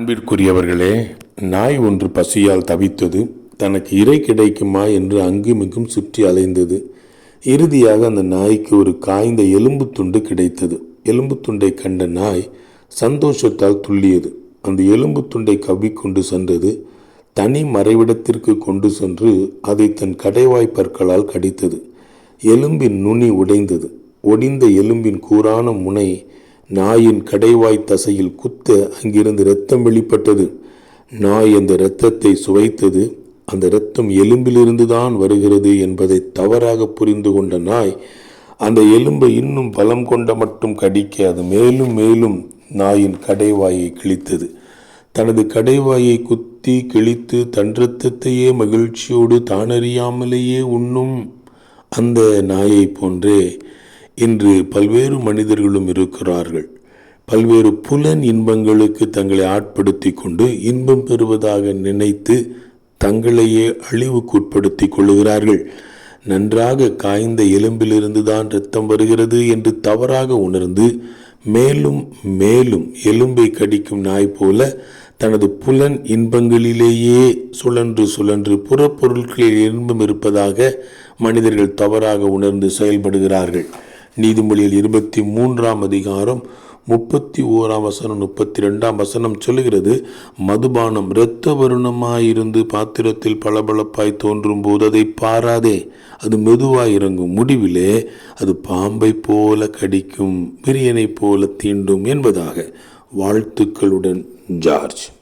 அன்பிற்குரியவர்களே நாய் ஒன்று பசியால் தவித்தது தனக்கு இறை கிடைக்குமா என்று அங்குமிங்கும் சுற்றி அலைந்தது. இறுதியாக அந்த நாய்க்கு ஒரு காய்ந்த எலும்பு துண்டு கிடைத்தது. எலும்பு துண்டை கண்ட நாய் சந்தோஷத்தால் துள்ளியது. அந்த எலும்பு துண்டை கவ்விக்கொண்டு சென்றது தனி மறைவிடத்திற்கு கொண்டு சென்று அதை தன் கடைவாய் பற்களால் கடித்தது. எலும்பின் நுனி உடைந்தது. ஒடிந்த எலும்பின் கூரான முனை நாயின் கடைவாய் தசையில் குத்த அங்கிருந்து இரத்தம் வெளிப்பட்டது. நாய் அந்த இரத்தத்தை சுவைத்தது. அந்த இரத்தம் எலும்பிலிருந்து தான் வருகிறது என்பதை தவறாக புரிந்து கொண்ட நாய் அந்த எலும்பை இன்னும் பலம் கொண்ட மட்டும் கடிக்க அது மேலும் மேலும் நாயின் கடைவாயை கிழித்தது. தனது கடைவாயை குத்தி கிழித்து தன் இரத்தத்தையே மகிழ்ச்சியோடு தானறியாமலேயே உண்ணும் அந்த நாயை போன்றே இன்று பல்வேறு மனிதர்களும் இருக்கிறார்கள். பல்வேறு புலன் இன்பங்களுக்கு தங்களை ஆட்படுத்தி கொண்டு இன்பம் பெறுவதாக நினைத்து தங்களையே அழிவுக்குட்படுத்தி கொள்கிறார்கள் நன்றாக காய்ந்த எலும்பிலிருந்து தான் இரத்தம் வருகிறது என்று தவறாக உணர்ந்து மேலும் மேலும் எலும்பை கடிக்கும் நாய் போல தனது புலன் இன்பங்களிலேயே சுழன்று சுழன்று புறப்பொருட்களில் இன்பம் இருப்பதாக மனிதர்கள் தவறாக உணர்ந்து செயல்படுகிறார்கள். நீதிமொழியில் இருபத்தி மூன்றாம் அதிகாரம் முப்பத்தி ஓராம் வசனம் முப்பத்தி ரெண்டாம் வசனம் சொல்லுகிறது மதுபானம் இரத்த வருணமாயிருந்து பாத்திரத்தில் பளபளப்பாய் தோன்றும் போது அதை பாராதே. அது மெதுவாய் இறங்கும் முடிவிலே அது பாம்பை போல கடிக்கும் பிரியனை போல தீண்டும் என்பதாக வாழ்த்துக்களுடன் ஜார்ஜ்.